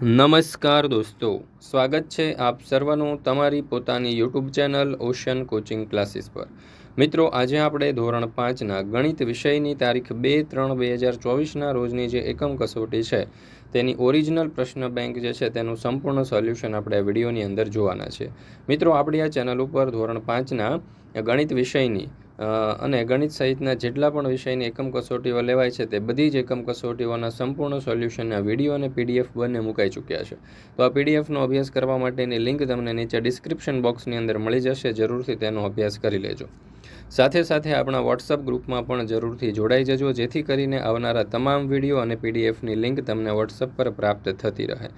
નમસ્કાર દોસ્તો, સ્વાગત છે આપ સર્વનું તમારી પોતાની YouTube channel ocean coaching classes પર. મિત્રો, આજે આપણે ધોરણ પાંચના ગણિત વિષયની તારીખ બે ત્રણ બે હજાર ચોવીસના રોજની જે એકમ કસોટી છે, તેની ઓરિજિનલ પ્રશ્ન બેંક જે છે તેનું સંપૂર્ણ સોલ્યુશન આપણે વિડીયોની અંદર જોવાના છે. મિત્રો, આપણી આ ચેનલ ઉપર ધોરણ પાંચના ગણિત વિષયની અને ગણિત સહિતના જેટલા પણ વિષયની એકમ કસોટીઓ લેવાય છે તે બધી જ એકમ કસોટીઓના સંપૂર્ણ સોલ્યુશનના વીડિયો અને પીડીએફ બંને મુકાઈ ચૂક્યા છે. તો આ પીડીએફનો અભ્યાસ કરવા માટેની લિંક તમને નીચે ડિસ્ક્રિપ્શન બોક્સની અંદર મળી જશે. જરૂરથી તેનો અભ્યાસ કરી લેજો. સાથે સાથે આપણા વોટ્સઅપ ગ્રુપમાં પણ જરૂરથી જોડાઈ જજો, જેથી કરીને આવનારા તમામ વીડિયો અને પીડીએફની લિંક તમને વોટ્સઅપ પર પ્રાપ્ત થતી રહે.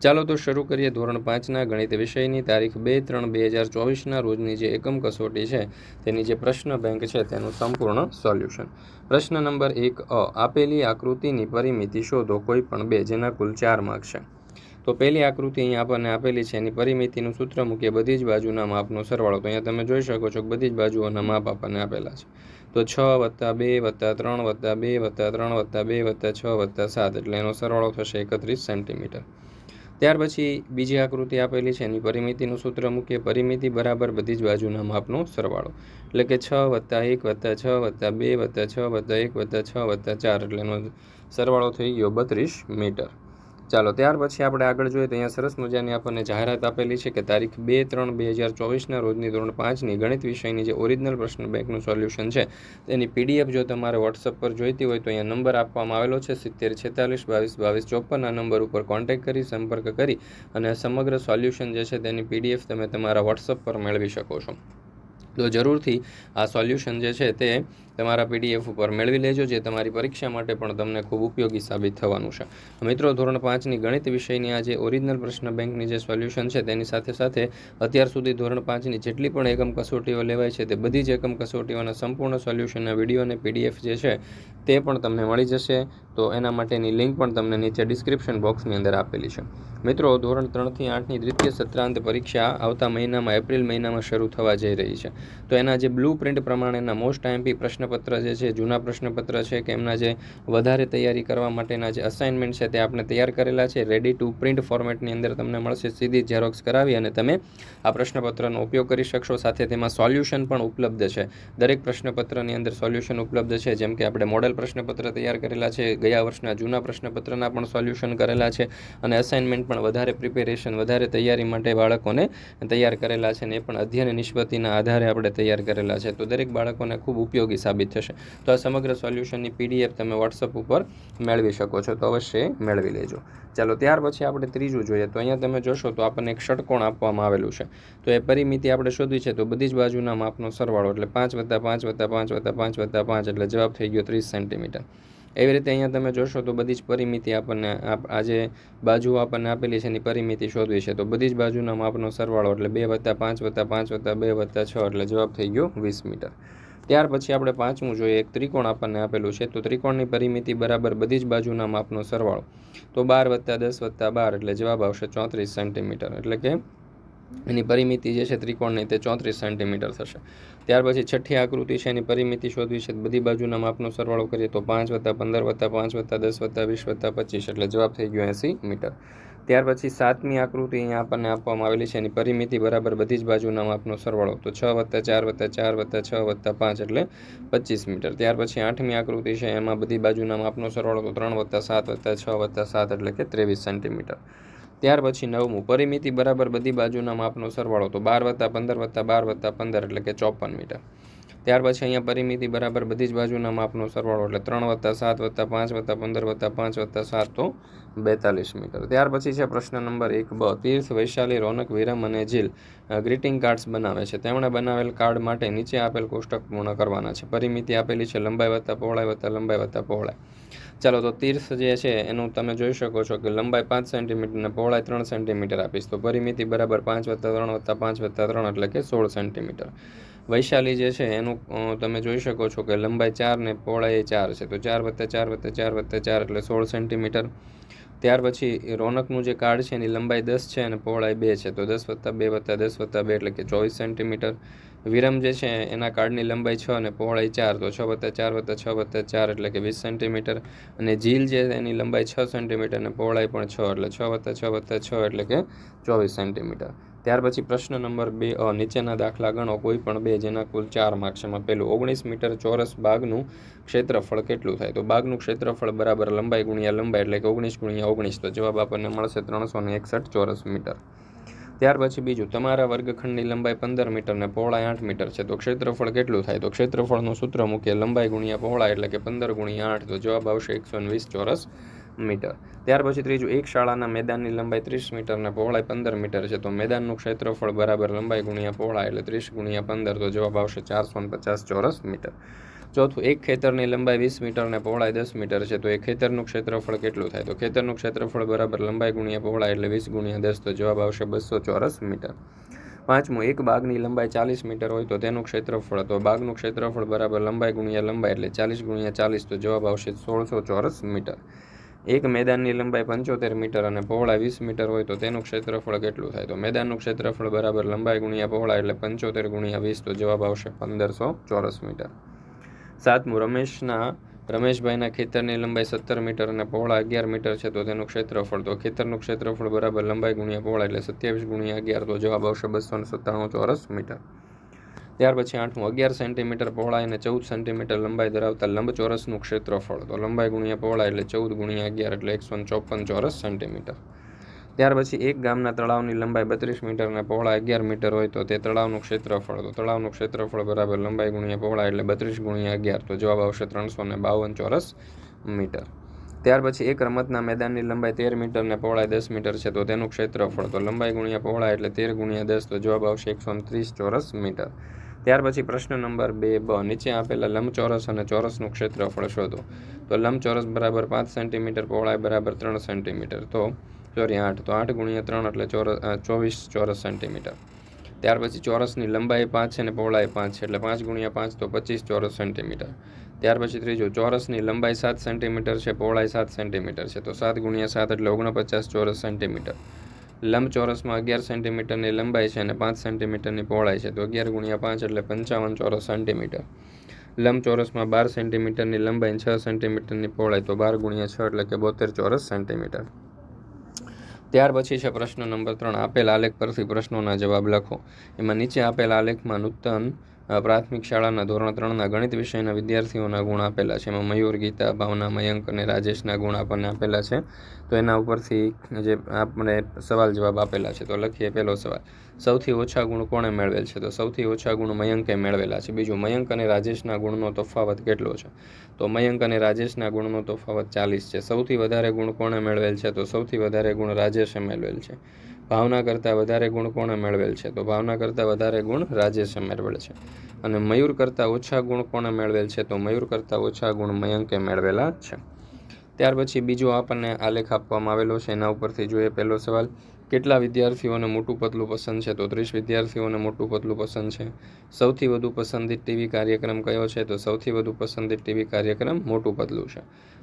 ચાલો તો શરૂ કરીએ ધોરણ પાંચના ગણિત વિષયની તારીખ બે ત્રણ બે હજાર ચોવીસના રોજની જે એકમ કસોટી છે, તેની જે પ્રશ્ન બેંક છે તેનું સંપૂર્ણ સોલ્યુશન. પ્રશ્ન નંબર એક અ, આપેલી આકૃતિની પરિમિતિ શોધો કોઈ પણ બે, જેના કુલ ચાર માર્ક છે. તો પહેલી આકૃતિ અહીંયા આપણને આપેલી છે. એની પરિમિતિનું સૂત્ર મૂકીએ, બધી જ બાજુના માપનો સરવાળો. તો અહીંયા તમે જોઈ શકો છો કે બધી જ બાજુઓના માપ આપણને આપેલા છે. તો છ વત્તા બે વત્તા ત્રણ વત્તા બે વત્તા ત્રણ વત્તા બે વત્તા છ વત્તા સાત એટલે એનો સરવાળો થશે એકત્રીસ સેન્ટીમીટર. ત્યાર પછી બીજી આકૃતિ આપેલી છે. એની પરિમિતિનું સૂત્ર મૂકીએ. પરિમિતિ બરાબર બધી જ બાજુના માપનો સરવાળો. એટલે કે છ વત્તા એક વત્તા છ વત્તા બે વત્તા છ વત્તા એક વત્તા છ વત્તા ચાર એટલે એનો સરવાળો થઈ ગયો બત્રીસ મીટર. ચાલો, ત્યાર પછી આપણે આગળ જોઈએ તો અહીંયા સરસ મજાની આપણને જાહેરાત આપેલી છે કે તારીખ બે ત્રણ બે હજાર ચોવીસના રોજની ધોરણ પાંચની ગણિત વિષયની જે ઓરિજિનલ પ્રશ્ન બેંકનું સોલ્યુશન છે, તેની પીડીએફ જો તમારે વોટ્સઅપ પર જોઈતી હોય તો અહીંયા નંબર આપવામાં આવેલો છે, સિત્તેર છેતાલીસ, બાવીસ બાવીસ, ચોપન, આ નંબર ઉપર કોન્ટેક્ટ કરી, સંપર્ક કરી અને સમગ્ર સોલ્યુશન જે છે તેની પીડીએફ તમે તમારા વોટ્સઅપ પર મેળવી શકો છો. તો જરૂરથી આ સોલ્યુશન જે છે તે તમારા પીડીએફ ઉપર મેળવી લેજો, જે તમારી પરીક્ષા માટે પણ તમને ખૂબ ઉપયોગી સાબિત થવાનું છે. મિત્રો, ધોરણ પાંચની ગણિત વિષયની આ જે ઓરિજિનલ પ્રશ્ન બેંકની જે સોલ્યુશન છે, તેની સાથે સાથે અત્યાર સુધી ધોરણ પાંચની જેટલી પણ એકમ કસોટીઓ લેવાય છે, તે બધી જ એકમ કસોટીઓના સંપૂર્ણ સોલ્યુશનના વીડિયો અને પીડીએફ જે છે તે પણ તમને મળી જશે. તો એના માટેની લિંક પણ તમને નીચે ડિસ્ક્રિપ્શન બોક્સની અંદર આપેલી છે. મિત્રો, ધોરણ ત્રણથી આઠની દ્વિતીય સત્રાંત પરીક્ષા આવતા મહિનામાં, એપ્રિલ મહિનામાં શરૂ થવા જઈ રહી છે. તો એના જે બ્લુ પ્રિન્ટ પ્રમાણેના મોસ્ટ આઈએમપી પ્રશ્નપત્ર જે છે, જૂના પ્રશ્નપત્ર છે કે એમના જે વધારે તૈયારી કરવા માટેના જે અસાઇનમેન્ટ છે તે આપણે તૈયાર કરેલા છે. રેડી ટુ પ્રિન્ટ ફોર્મેટની અંદર તમને મળશે. સીધી ઝેરોક્સ કરાવી અને તમે આ પ્રશ્નપત્રનો ઉપયોગ કરી શકશો. સાથે તેમાં સોલ્યુશન પણ ઉપલબ્ધ છે. દરેક પ્રશ્નપત્રની અંદર સોલ્યુશન ઉપલબ્ધ છે. જેમ કે આપણે મોડેલ પ્રશ્નપત્ર તૈયાર કરેલા છે. ગયા વર્ષના જૂના પ્રશ્નપત્રના પણ સોલ્યુશન કરેલા છે અને અસાઇનમેન્ટ પણ વધારે પ્રિપેરેશન વધારે તૈયારી માટે બાળકોને તૈયાર કરેલા છે અને એ પણ અધ્યયન નિષ્પત્તિના આધારે આપણે તૈયાર કરેલા છે. તો દરેક બાળકોને ખૂબ ઉપયોગી સાબિત થશે. તો આ સમગ્ર સોલ્યુશનની પીડીએફ તમે વોટ્સઅપ ઉપર મેળવી શકો છો. તો અવશ્ય મેળવી લેજો. ચાલો, ત્યાર પછી આપણે ત્રીજું જોઈએ. તો અહીંયા તમે જોશો તો આપણને એક ષટકોણ આપવામાં આવેલું છે. તો એ પરિમિતિ આપણે શોધવી છે તો બધી જ બાજુના માપનો સરવાળો એટલે પાંચ વત્તા પાંચ વત્તા પાંચ વત્તા પાંચ વત્તા પાંચ એટલે જવાબ થઈ ગયો ત્રીસ સેન્ટીમીટર. એવી રીતે અહીંયા તમે જોશો તો બધી જ પરિમિતિ આપણને આ જે બાજુ આપણને આપેલી છે એની પરિમિતિ શોધવી છે. તો બધી જ બાજુના માપનો સરવાળો એટલે બે વત્તા પાંચ વત્તા પાંચ વત્તા બે વત્તા છ એટલે જવાબ થઈ ગયો વીસ મીટર. ત્યાર પછી આપણે પાંચમું જોઈએ. એક ત્રિકોણ આપણને આપેલું છે. તો ત્રિકોણની પરિમિતિ બરાબર બધી જ બાજુના માપનો સરવાળો. તો બાર વત્તા દસ વત્તા બાર એટલે જવાબ આવશે ચોત્રીસ સેન્ટીમીટર. એટલે કે એની પરિમિતિ જે છે ત્રિકોણની તે ચોત્રીસ સેન્ટીમીટર થશે. ત્યાર પછી છઠ્ઠી આકૃતિ છે, એની પરિમિતિ શોધવી છે બધી બાજુના માપનો સરવાળો કરીએ તો પાંચ વત્તા પંદર વત્તા પાંચ વત્તા દસ વત્તા વીસ વત્તા પચીસ, એટલે જવાબ થઈ ગયો એંસી મીટર. ત્યાર પછી સાતમી આકૃતિ અહીંયા આપણને આપવામાં આવેલી છે, એની પરિમિતિ બરાબર બધી જ બાજુના માપનો સરવાળો. તો છ વત્તા ચાર વત્તા ચાર વત્તા છ વત્તા પાંચ, એટલે પચીસ મીટર. ત્યાર પછી આઠમી આકૃતિ છે, એમાં બધી બાજુના માપનો સરવાળો તો ત્રણ વત્તા સાત વત્તા છ વત્તા સાત, એટલે કે ત્રેવીસ સેન્ટીમીટર ત્યાર પછી નવમું, પરિમિતિ બરાબર બધી બાજુના માપનો સરવાળો, તો બાર વત્તા પંદર વત્તા બાર વત્તા પંદર એટલે કે ચોપન મીટર. ત્યાર પછી અહીંયા પરિમિતિ બરાબર બધી જ બાજુના માપનો સરવાળો એટલે ત્રણ વત્તા સાત વત્તા પાંચ વત્તા પંદર વત્તા પાંચ વત્તા સાત તો બેતાલીસ મીટર. ત્યાર પછી છે પ્રશ્ન નંબર એક બ, તીર્થ, વૈશાલી, રોનક, વિરમ અને જીલ ગ્રીટિંગ કાર્ડ્સ બનાવે છે. તેમણે બનાવેલ કાર્ડ માટે નીચે આપેલ કોષ્ટક પૂર્ણ કરવાના છે. પરિમિતિ આપેલી છે લંબાઈ વત્તા પહોળાઈ વત્તા લંબાઈ વત્તા પહોળાઈ. ચાલો તો તીર્થ જે છે એનું તમે જોઈ શકો છો કે લંબાઈ પાંચ સેન્ટીમીટર અને પહોળાઈ ત્રણ સેન્ટીમીટર આપીશ. તો પરિમિતિ બરાબર પાંચ વત્તા ત્રણ વત્તા પાંચ વત્તા ત્રણ એટલે કે સોળ સેન્ટીમીટર વૈશાલી જે છે, એનું તમે જોઈ શકો છો કે લંબાઈ ચાર ને પહોળાઈ ચાર છે. તો ચાર વત્તા ચાર વત્તા ચાર વત્તા ચાર એટલે સોળ સેન્ટીમીટર. ત્યાર પછી રોનકનું જે કાર્ડ છે, એની લંબાઈ દસ છે અને પહોળાઈ બે છે. તો દસ વત્તા બે વત્તા દસ વત્તા બે એટલે કે ચોવીસ સેન્ટીમીટર. વિરમ જે છે, એના કાર્ડની લંબાઈ છ અને પહોળાઈ ચાર. તો છ વત્તા ચાર વત્તા છ વત્તા ચાર એટલે કે વીસ સેન્ટીમીટર. અને ઝીલ જે એની લંબાઈ છ સેન્ટીમીટર અને પહોળાઈ પણ છ. એટલે છ વત્તા છ વત્તા છ એટલે કે ચોવીસ સેન્ટીમીટર. ત્યાર પછી પ્રશ્ન નંબર બે નીચેના દાખલા ગણો. કોઈ પણ બે જેના કુલ ચાર માર્ક્સ એમાં. પેલું ઓગણીસ મીટર ચોરસ બાગનું ક્ષેત્રફળ કેટલું થાય? તો બાગનું ક્ષેત્રફળ બરાબર લંબાઈ ગુણ્યા લંબાઈ એટલે કે ઓગણીસ ગુણ્યા ઓગણીસ. તો જવાબ આપણને મળશે ત્રણસો ને એકસઠ ચોરસ મીટર. ત્યાર પછી બીજું, તમારા વર્ગખંડની લંબાઈ પંદર મીટર ને પહોળાઈ આઠ મીટર છે. તો ક્ષેત્રફળ કેટલું થાય? તો ક્ષેત્રફળનું સૂત્ર મૂકીએ. લંબાઈ ગુણ્યા પહોળાઈ એટલે કે પંદર ગુણ્યા આઠ. તો જવાબ આવશે એકસો વીસ ચોરસ મીટર. ત્યાર પછી ત્રીજું, એક શાળાના મેદાનની લંબાઈ ત્રીસ મીટર અને પહોળાઈ પંદર મીટર છે. તો મેદાનનું ક્ષેત્રફળ બરાબર લંબાઈ ગુણ્યા પહોળાઈ એટલે ત્રીસ ગુણ્યા પંદર, તો જવાબ આવશે ચારસો પચાસ ચોરસ મીટર. ચોથું, એક ખેતરની લંબાઈ વીસ મીટર અને પહોળાઈ દસ મીટર છે. તો એ ખેતરનું ક્ષેત્રફળ કેટલું થાય? તો ખેતરનું ક્ષેત્રફળ બરાબર લંબાઈ ગુણ્યા પહોળાઈ એટલે વીસ ગુણ્યા દસ, તો જવાબ આવશે બસો ચોરસ મીટર. પાંચમું, એક બાગની લંબાઈ ચાલીસ મીટર હોય તો તેનું ક્ષેત્રફળ, તો બાગનું ક્ષેત્રફળ બરાબર લંબાઈ ગુણ્યા લંબાઈ એટલે ચાલીસ ગુણ્યા ચાલીસ, તો જવાબ આવશે સોળસો ચોરસ મીટર. એક મેદાનની લંબાઈ પંચોતેર મીટર અને પહોળા વીસ મીટર હોય તો તેનું ક્ષેત્રફળ કેટલું થાય? તો મેદાનનું ક્ષેત્રફળ બરાબર લંબાઈ ગુણ્યા પહોળા એટલે પંચોતેર ગુણ્યા વીસ, તો જવાબ આવશે પંદરસો ચોરસ મીટર. સાતમું, રમેશના, રમેશભાઈના ખેતરની લંબાઈ સત્તર મીટર અને પહોળા અગિયાર મીટર છે, તો તેનું ક્ષેત્રફળ. તો ખેતરનું ક્ષેત્રફળ બરાબર લંબાઈ ગુણ્યા પહોળા એટલે સત્યાવીસ ગુણ્યા અગિયાર, તો જવાબ આવશે બસો સત્તાણું ચોરસ મીટર. ત્યાર પછી આઠમું, અગિયાર સેન્ટીમીટર પહોળાઈ અને ચૌદ સેન્ટીમીટર લંબાઈ ધરાવતા લંબચોરસનું ક્ષેત્રફળ. તો લંબાઈ ગુણ્યા પહોળાઈ એટલે ચૌદ ગુણ્યા અગિયાર એટલે એકસો ચોપન ચોરસ સેન્ટીમીટર ત્યાર પછી એક ગામના તળાવની લંબાઈ બત્રીસ મીટર અને પહોળા અગિયાર મીટર હોય તો તે તળાવનું ક્ષેત્રફળ. તો તળાવનું ક્ષેત્રફળ બરાબર લંબાઈ ગુણ્યા પહોળા એટલે બત્રીસ ગુણ્યા અગિયાર. તો જવાબ આવશે ત્રણસો ને બાવન ચોરસ મીટર ત્યાર પછી એક રમતના મેદાનની લંબાઈ તેર મીટર ને પહોળાઈ દસ મીટર છે, તો તેનું ક્ષેત્રફળ. તો લંબાઈ ગુણ્યા પહોળાઈ એટલે તેર ગુણ્યા દસ, તો જવાબ આવશે એકસો ત્રીસ ચોરસ મીટર ત્યાર પછી પ્રશ્ન નંબર બે બ. નીચે આપેલા લંબચોરસ અને ચોરસનું ક્ષેત્રફળ શોધો. તો લંબચોરસ બરાબર પાંચ સેન્ટીમીટર, પહોળાઈ બરાબર ત્રણ સેન્ટીમીટર. તો સોરી, આઠ. તો આઠ ગુણ્યા ત્રણ એટલે ચોરસ ચોવીસ ચોરસ સેન્ટીમીટર. ત્યાર પછી ચોરસની લંબાઈ પાંચ છે અને પહોળાઈ પાંચ છે એટલે પાંચ ગુણ્યા પાંચ તો પચીસ ચોરસ સેન્ટીમીટર. ત્યાર પછી ત્રીજું, ચોરસની લંબાઈ સાત સેન્ટીમીટર છે, પહોળાઈ સાત સેન્ટીમીટર છે. તો સાત ગુણ્યા સાત એટલે ઓગણપચાસ ચોરસ સેન્ટીમીટર. લંબચોરસમાં અગિયાર સેન્ટીમીટરની લંબાઈ છે અને પાંચ સેન્ટીમીટરની પહોળાઈ છે. તો અગિયાર ગુણ્યા પાંચ એટલે પંચાવન ચોરસ સેન્ટીમીટર. લંબચોરસમાં બાર સેન્ટીમીટરની લંબાઈ છ સેન્ટીમીટરની પહોળાઈ, તો બાર ગુણ્યા છ એટલે કે બોતેર ચોરસ સેન્ટીમીટર. ત્યાર પછી છે પ્રશ્ન નંબર ત્રણ. આપેલ આલેખ પરથી પ્રશ્નોના જવાબ લખો. એમાં નીચે આપેલ આલેખમાં નૂતન પ્રાથમિક શાળાના ધોરણ ત્રણના ગણિત વિષયના વિદ્યાર્થીઓના ગુણ આપેલા છે. એમાં મયુર, ગીતા, ભાવના, મયંક અને રાજેશના ગુણ આપણને આપેલા છે. તો એના ઉપરથી જે આપણે સવાલ જવાબ આપેલા છે, તો લખીએ પહેલો સવાલ. સૌથી ઓછા ગુણ કોણે મેળવેલ છે? તો સૌથી ઓછા ગુણ મયંકે મેળવેલા છે. બીજું, મયંક અને રાજેશના ગુણનો તફાવત કેટલો છે? તો મયંક અને રાજેશના ગુણનો તફાવત ચાલીસ છે. સૌથી વધારે ગુણ કોણે મેળવેલ છે? તો સૌથી વધારે ગુણ રાજેશે મેળવેલ છે. ભાવના કરતાં વધારે ગુણ કોણે મેળવેલ છે? તો ભાવના કરતાં વધારે ગુણ રાજેશે મેળવેલ છે. અને મયુર કરતાં ઓછા ગુણ કોણે મેળવેલ છે? તો મયુર કરતાં ઓછા ગુણ મયંકે મેળવેલા છે. ત્યાર પછી બીજો આપણને આલેખ આપવામાં આવેલો છે. એના ઉપરથી જોઈએ પહેલો સવાલ, કેટલા વિદ્યાર્થીઓને મોટું પતલું પસંદ છે? તો ત્રીસ વિદ્યાર્થીઓને મોટું પતલું પસંદ છે. સૌથી વધુ પસંદિત ટીવી કાર્યક્રમ કયો છે? તો સૌથી વધુ પસંદિત ટીવી કાર્યક્રમ મોટું પતલું છે.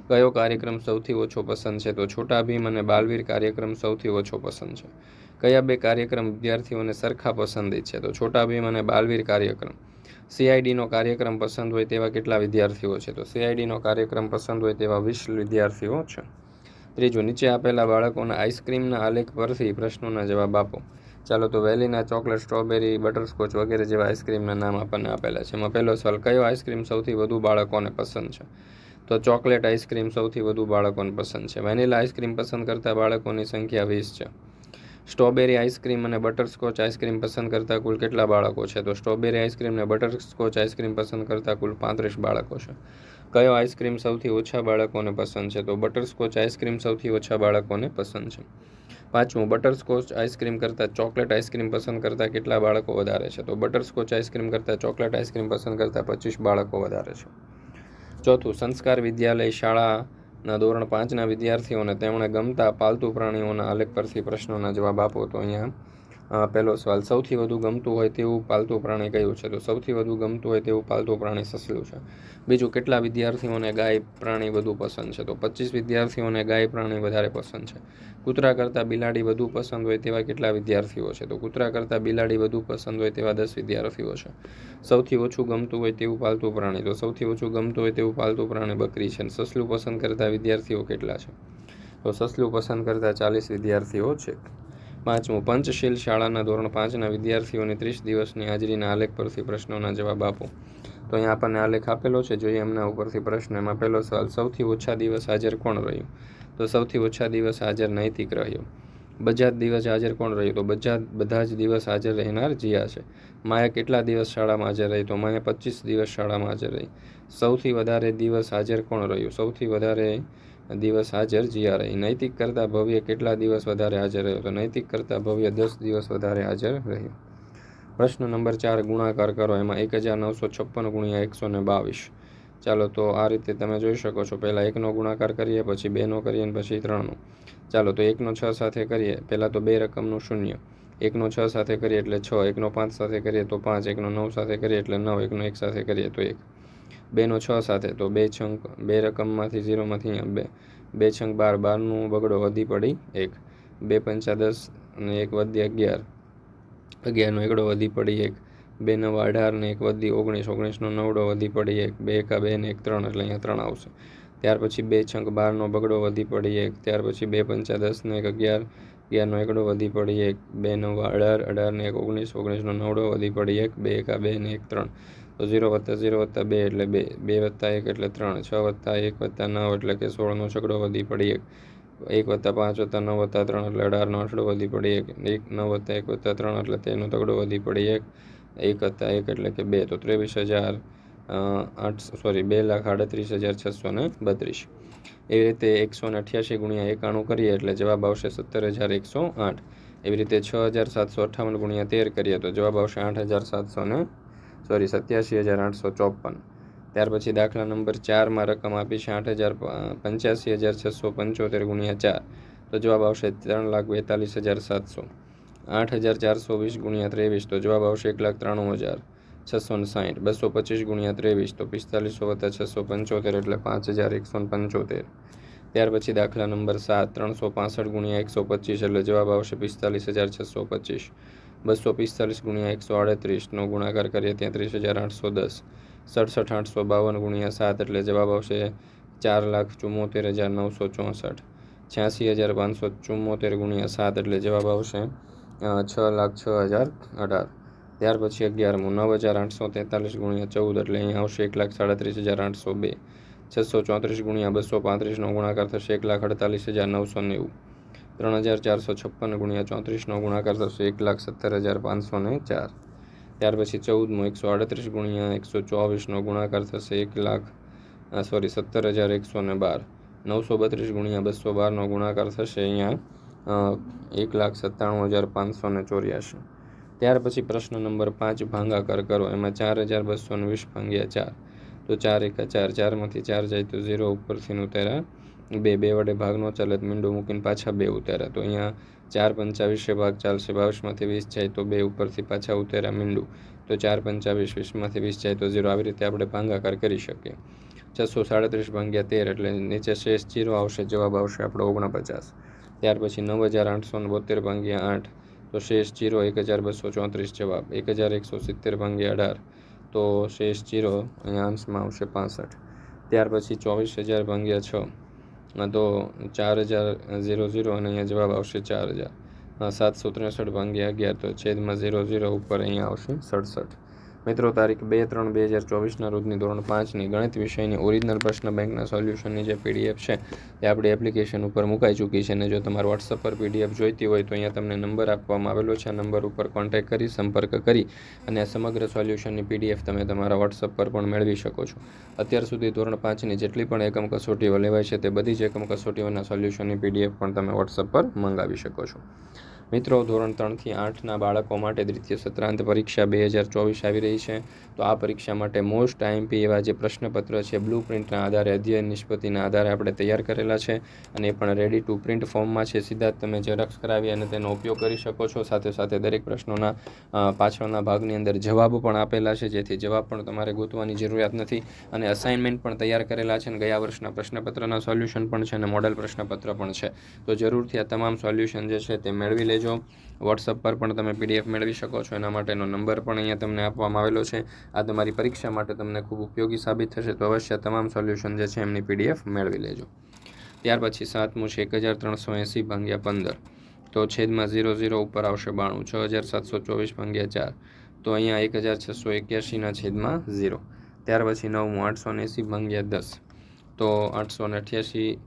કયો કાર્યક્રમ સૌથી ઓછો પસંદ છે? તો છોટા ભીમ અને બાલવીર કાર્યક્રમ સૌથી ઓછો પસંદ છે. કયા બે કાર્યક્રમ વિદ્યાર્થીઓને સરખા પસંદિત છે? તો છોટા ભીમ અને બાલવીર કાર્યક્રમ. સીઆઈડીનો કાર્યક્રમ પસંદ હોય તેવા કેટલા વિદ્યાર્થીઓ છે? તો સીઆઈડીનો કાર્યક્રમ પસંદ હોય તેવા વીસ વિદ્યાર્થીઓ છે. ત્રીજું, નીચે આપેલા બાળકોના આઈસ્ક્રીમના આલેખ પરથી પ્રશ્નોના જવાબ આપો. ચાલો તો વેલીના ચોકલેટ, સ્ટ્રોબેરી, બટરસ્કોચ વગેરે જેવા આઈસ્ક્રીમના નામ આપણને આપેલા છે. એમાં પહેલો સવાલ, કયો આઈસ્ક્રીમ સૌથી વધુ બાળકોને પસંદ છે? તો ચોકલેટ આઈસ્ક્રીમ સૌથી વધુ બાળકોને પસંદ છે. વેનીલા આઈસ્ક્રીમ પસંદ કરતા બાળકોની સંખ્યા વીસ છે. સ્ટ્રોબેરી આઈસ્ક્રીમ અને બટરસ્કોચ આઈસ્ક્રીમ પસંદ કરતા કુલ કેટલા બાળકો છે? તો સ્ટ્રોબેરી આઈસ્ક્રીમ અને બટરસ્કોચ આઈસ્ક્રીમ પસંદ કરતા કુલ પાંત્રીસ બાળકો છે. કયો આઈસ્ક્રીમ સૌથી ઓછા બાળકોને પસંદ છે? તો બટરસ્કોચ આઈસ્ક્રીમ સૌથી ઓછા બાળકોને પસંદ છે. પાંચમું, બટરસ્કોચ આઈસ્ક્રીમ કરતાં ચોકલેટ આઈસ્ક્રીમ પસંદ કરતાં કેટલા બાળકો વધારે છે? તો બટરસ્કોચ આઈસ્ક્રીમ કરતાં ચોકલેટ આઈસ્ક્રીમ પસંદ કરતાં પચીસ બાળકો વધારે છે. ચોથું, સંસ્કાર વિદ્યાલય શાળાના ધોરણ પાંચના વિદ્યાર્થીઓને તેમણે ગમતા પાલતુ પ્રાણીઓના આલેખ પરથી પ્રશ્નોના જવાબ આપો તો અહીંયા પહેલો સવાલ, સૌથી વધુ ગમતું હોય તેવું પાલતુ પ્રાણી કયું છે? તો સૌથી વધુ ગમતું હોય તેવું પાલતું પ્રાણી સસલું છે. બીજું, કેટલા વિદ્યાર્થીઓને ગાય પ્રાણી વધુ પસંદ છે? તો પચીસ વિદ્યાર્થીઓને ગાય પ્રાણી વધારે પસંદ છે. કૂતરા કરતાં બિલાડી વધુ પસંદ હોય તેવા કેટલા વિદ્યાર્થીઓ છે? તો કૂતરા કરતાં બિલાડી વધુ પસંદ હોય તેવા દસ વિદ્યાર્થીઓ છે. સૌથી ઓછું ગમતું હોય તેવું પાલતું પ્રાણી, તો સૌથી ઓછું ગમતું હોય તેવું પાલતુ પ્રાણી બકરી છે. સસલું પસંદ કરતા વિદ્યાર્થીઓ કેટલા છે? તો સસલું પસંદ કરતા ચાલીસ વિદ્યાર્થીઓ છે. પાંચમું, પંચશીલ શાળાના ધોરણ પાંચના વિદ્યાર્થીઓની ત્રીસ દિવસની હાજરીના આલેખ પરથી પ્રશ્નોના જવાબ આપો. તો અહીંયા આપણને આલેખ આપેલો છે, જોઈએ એમના ઉપરથી પ્રશ્ન. એમાં પહેલો સવાલ, સૌથી ઓછા દિવસ હાજર કોણ રહ્યું? તો સૌથી ઓછા દિવસ હાજર નૈતિક રહ્યો. બધા જ દિવસ હાજર કોણ રહ્યું? તો બધા બધા જ દિવસ હાજર રહેનાર જીયા છે. માયા કેટલા દિવસ શાળામાં હાજર રહી? તો માયા પચીસ દિવસ શાળામાં હાજર રહી. સૌથી વધારે દિવસ હાજર કોણ રહ્યું? સૌથી વધારે દિવસ હાજર રહી નૈતિક કરતાં ભવ્ય કેટલા દિવસ વધારે હાજર રહ્યો? તો નૈતિક કરતાં ભવ્ય દસ દિવસ વધારે હાજર રહ્યો. પ્રશ્ન નંબર ચાર, ગુણાકાર કરો. એમાં એક હજાર નવસો છપ્પન ગુણ્યા એકસો ને બાવીસ ચાલો તો આ રીતે તમે જોઈ શકો છો. પહેલાં એકનો ગુણાકાર કરીએ, પછી બેનો કરીએ અને પછી ત્રણનો. ચાલો તો એકનો છ સાથે કરીએ. પહેલાં તો બે રકમનું શૂન્ય. એકનો છ સાથે કરીએ એટલે છ. એકનો પાંચ સાથે કરીએ તો પાંચ. એકનો નવ સાથે કરીએ એટલે નવ. એકનો એક સાથે કરીએ તો એક. બેનો છ સાથે, તો બે છંક, બે રકમમાંથી ઝીરોમાંથી અહીંયા બે બે છંક બાર, બારનું બગડો વધી પડી એક, બે પંચા દસ અને એક વધી અગિયાર, અગિયારનો એકડો વધી પડી એક, બે નવા અઢાર ને એક વધી ઓગણીસ, ઓગણીસનો નવડો વધી પડી એક, બે એકા, બે ને એક ત્રણ, એટલે અહીંયા ત્રણ આવશે. ત્યાર પછી બે છંક બારનો બગડો વધી પડી એક, ત્યાર પછી બે પંચા દસ ને એક અગિયાર, અગિયારનો એકડો વધી પડી એક, બે નવા અઢાર અઢારને એક ઓગણીસ, ઓગણીસનો નવડો વધી પડી એક, બે એકા, બે ને એક ત્રણ. તો ઝીરો વત્તા ઝીરો વત્તા બે એટલે બે. બે વત્તા એક એટલે ત્રણ. છ વત્તા એક વત્તા નવ એટલે કે સોળનો છગડો વધી પડી એક. એક વત્તા પાંચ વત્તા નવ વત્તા ત્રણ એટલે અઢારનો આઠડો વધી પડી એક. એક નવ વત્તા એક વત્તા ત્રણ એટલે તેનો તગડો વધી પડી એક. એક વત્તા એક એટલે કે બે. તો ત્રેવીસ હજાર આઠ સોરી, બે લાખ આડત્રીસ હજાર છસો ને બત્રીસ. એવી રીતે એકસો ને અઠ્યાસી ગુણ્યા એકાણું કરીએ એટલે જવાબ આવશે સત્તર હજાર એકસો આઠ. એવી રીતે છ હજાર સાતસો અઠ્ઠાવન ગુણ્યા તેર કરીએ તો જવાબ આવશે આઠ હજાર સાતસો ને સોરી, સત્યાસી હજાર આઠસો ચોપન. ત્યાર પછી દાખલા નંબર ચારમાં રકમ આપી છે આઠ હજાર પંચ્યાસી હજાર છસો પંચોતેર ગુણ્યા ચાર. તો જવાબ આવશે ત્રણ લાખ બેતાલીસ હજાર સાતસો. આઠ હજાર ચારસો વીસ ગુણ્યા ત્રેવીસ, તો જવાબ આવશે એક લાખ ત્રાણું હજાર છસો ને સાઠ બસો પચીસ ગુણ્યા ત્રેવીસ, તો પિસ્તાલીસો વત્તા છસો પંચોતેર, એટલે પાંચ હજાર એકસો પંચોતેર. ત્યાર પછી દાખલા નંબર સાત, ત્રણસો પાસઠ ગુણ્યા એકસો પચીસ, એટલે જવાબ આવશે પિસ્તાલીસ હજાર છસો પચીસ. બસો પિસ્તાલીસ ગુણ્યા એકસો આડત્રીસનો ગુણાકાર કરીએ તેત્રીસ ત્રીસ હજાર આઠસો દસ, સડસઠ આઠસો બાવન ગુણ્યા સાત એટલે જવાબ આવશે ચાર લાખ ચુમ્મોતેર હજાર નવસો ચોસઠ. છ્યાસી હજાર પાંચસો ચુમ્મોતેર ગુણ્યા સાત એટલે જવાબ આવશે છ લાખ છ હજાર અઢાર. ત્યાર પછી અગિયારમું, નવ હજાર આઠસો તેતાલીસ ગુણ્યા ચૌદ એટલે અહીંયા આવશે એક લાખ સાડત્રીસ હજાર આઠસો બે. છસો ચોત્રીસ ગુણ્યા બસો પાંત્રીસનો ગુણાકાર થશે એક લાખ અડતાલીસ હજાર નવસો નેવું. ત્રણ હજાર ચારસો છપ્પન ગુણ્યા ચોત્રીસનો ગુણાકાર થશે એક લાખ સત્તર હજાર પાંચસો ને ચાર. ત્યાર પછી ચૌદમો એકસો આડત્રીસ ગુણ્યા એકસો ચોવીસનો ગુણાકાર થશે એક લાખ સોરી સત્તર હજાર એકસો ને બાર. નવસો બત્રીસ ગુણ્યા બસો બારનો ગુણાકાર થશે અહીંયા એક લાખ સત્તાણું હજાર પાંચસો ને ચોર્યાસી. ત્યાર પછી પ્રશ્ન નંબર પાંચ, ભાંગાકાર કરો. એમાં ચાર હજાર બસો ને વીસ ભાંગ્યા ચાર. તો ચાર એકા ચાર, ચારમાંથી ચાર જાય તો ઝીરો ઉપરથી ઉતાર્યા બે બે વડે ભાગ ન ચાલે તો મીંડું મૂકીને પાછા બે ઉતાર્યા તો અહીંયા ચાર પંચાવીસે ભાગ ચાલશે. બાવીસમાંથી વીસ જાય તો બે ઉપરથી પાછા ઉતાર્યા મીંડું. તો ચાર પંચાવીસ, વીસમાંથી વીસ જાય તો ઝીરો. આવી રીતે આપણે ભાંગાકાર કરી શકીએ. છસો સાડત્રીસ ભાંગ્યા તેર એટલે નીચે શેષ જીરો આવશે, જવાબ આવશે આપણો ઓગણપચાસ. ત્યાર પછી નવ હજાર આઠસો ને બોતેર ભાંગ્યા આઠ. તો શેષ જીરો એક હજાર બસો ચોત્રીસ જવાબ. એક હજાર એકસો સિત્તેર ભાંગ્યા અઢાર. તો શેષ જીરો અહીંયા અંશમાં આવશે પાસઠ. ત્યાર પછી ચોવીસ હજાર ભાંગ્યા છ. તો ચાર હજાર ઝીરો ઝીરો અને અહીંયા જવાબ આવશે ચાર હજાર. સાતસો ત્રેસઠ ભાંગ્યા અગિયાર, તો છેદમાં ઝીરો ઝીરો ઉપર અહીંયા આવશે સડસઠ. મિત્રો, તારીખ બે ત્રણ બે હજાર ચોવીસના રોજની ધોરણ પાંચની ગણિત વિષયની ઓરિજિનલ પ્રશ્ન બેંકના સોલ્યુશનની જે પીડીએફ છે, એ આપણી એપ્લિકેશન ઉપર મુકાઈ ચૂકી છે અને જો તમારે વોટ્સઅપ પર પીડીએફ જોઈતી હોય તો અહીંયા તમને નંબર આપવામાં આવેલો છે. આ નંબર ઉપર કોન્ટેક્ટ કરી, સંપર્ક કરી અને આ સમગ્ર સોલ્યુશનની પીડીએફ તમે તમારા વોટ્સઅપ પર પણ મેળવી શકો છો. અત્યાર સુધી ધોરણ પાંચની જેટલી પણ એકમ કસોટીઓ લેવાય છે, તે બધી જ એકમ કસોટીઓના સોલ્યુશનની પીડીએફ પણ તમે વોટ્સઅપ પર મંગાવી શકો છો. મિત્રો, ધોરણ ત્રણથી આઠના બાળકો માટે દ્વિતીય સત્રાંત પરીક્ષા બે હજાર ચોવીસ આવી રહી છે. તો આ પરીક્ષા માટે મોસ્ટ આઈએમપી એવા જે પ્રશ્નપત્ર છે બ્લુ પ્રિન્ટના આધારે, અધ્યયન નિષ્પત્તિના આધારે આપણે તૈયાર કરેલા છે અને એ પણ રેડી ટુ પ્રિન્ટ ફોર્મમાં છે. સીધા જ તમે ઝેરોક્સ કરાવી અને તેનો ઉપયોગ કરી શકો છો. સાથે સાથે દરેક પ્રશ્નોના પાછળના ભાગની અંદર જવાબ પણ આપેલા છે, જેથી જવાબ પણ તમારે ગોતવાની જરૂરિયાત નથી. અને અસાઇનમેન્ટ પણ તૈયાર કરેલા છે અને ગયા વર્ષના પ્રશ્નપત્રના સોલ્યુશન પણ છે અને મોડલ પ્રશ્નપત્ર પણ છે. તો જરૂરથી આ તમામ સોલ્યુશન જે છે તે મેળવી લેજો. વોટ્સઅપ પર પણ તમે પીડીએફ મેળવી શકો છો. એના માટેનો નંબર પણ અહીંયા તમને આપવામાં આવેલો છે. આ તમારી પરીક્ષા માટે તમને ખૂબ ઉપયોગી સાબિત થશે. તો અવશ્ય તમામ સોલ્યુશન જે છે એમની પીડીએફ મેળવી લેજો. ત્યાર પછી સાતમું છે એક હજાર ત્રણસો એંસી ભાગ્યા પંદર. તો છેદમાં ઝીરો ઝીરો ઉપર આવશે બાણું. છ હજાર સાતસો ચોવીસ ભાગ્યા ચાર. તો અહીંયા એક હજાર છસો એક્યાસીના છેદમાં ઝીરો. ત્યાર પછી નવમું આઠસો એંસી ભાગ્યા દસ. તો આઠસો ને અઠ્યાસી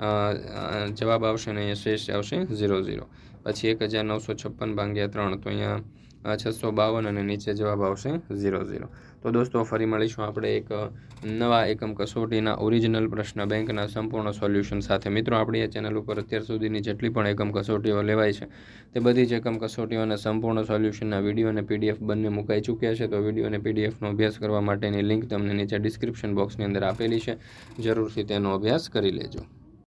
જવાબ આવશે ને અહીંયા શેષ આવશે ઝીરો ઝીરો. પછી એક હજાર નવસો છપ્પન ભાંગ્યા ત્રણ, તો અહીંયા છસો બાવન અને નીચે જવાબ આવશે ઝીરો ઝીરો. તો દોસ્તો, ફરી મળીશું આપણે એક નવા એકમ કસોટીના ઓરિજિનલ પ્રશ્ન બેંકના સંપૂર્ણ સોલ્યુશન સાથે. મિત્રો, આપણી આ ચેનલ ઉપર અત્યાર સુધીની જેટલી પણ એકમ કસોટીઓ લેવાય છે, તે બધી જ એકમ કસોટીઓના સંપૂર્ણ સોલ્યુશનના વીડિયો અને પીડીએફ બંને મુકાઈ ચૂક્યા છે, તો વીડિયો અને પીડીએફનો અભ્યાસ કરવા માટેની લિંક તમને નીચે ડિસ્ક્રિપ્શન બોક્સની અંદર આપેલી છે. જરૂરથી તેનો અભ્યાસ કરી લેજો.